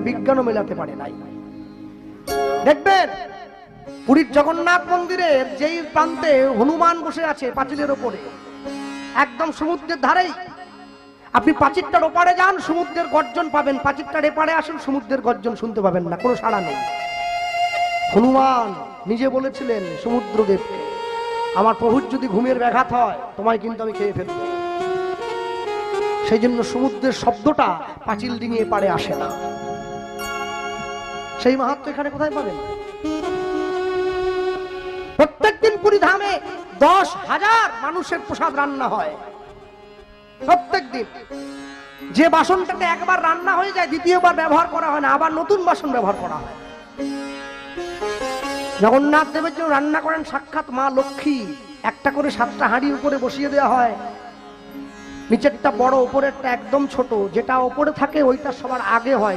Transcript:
বিজ্ঞানও মেলাতে পারে নাই। দেখবেন, পুরীর জগন্নাথ মন্দিরের যেই প্রান্তে হনুমান বসে আছে পাঁচিলের ওপরে, একদম সমুদ্রের ধারেই। আপনি পাঁচিরটার ওপারে যান, সমুদ্রের গর্জন পাবেন। পাঁচিরটার এপারে আসুন, সমুদ্রের গর্জন শুনতে পাবেন না, কোনো সাড়া নেই। হনুমান নিজে বলেছিলেন সমুদ্রদেবকে, আমার প্রভুর যদি ঘুমের ব্যাঘাত হয়, তোমায় কিন্তু আমি খেয়ে ফেলব। সেই জন্য সমুদ্রের শব্দটা পাঁচিল ডিঙিয়ে পারে আসে না। সেই মাহাত্ম এখানে কোথায় পাবেন? প্রত্যেকদিন পুরী ধামে দশ হাজার মানুষের প্রসাদ রান্না হয়। প্রত্যেক দিন যে বাসনটাতে একবার রান্না হয়ে যায়, দ্বিতীয়বার ব্যবহার করা হয় না, আবার নতুন বাসন ব্যবহার করা হয়। জগন্নাথ দেবের জন্য রান্না করেন সাক্ষাৎ মা লক্ষ্মী। একটা করে সাতটা হাঁড়ি উপরে বসিয়ে দেওয়া হয়। নিচেরটা বড়, উপরেরটা একদম ছোট। যেটা ওপরে থাকে, ওইটা সবার আগে হয়।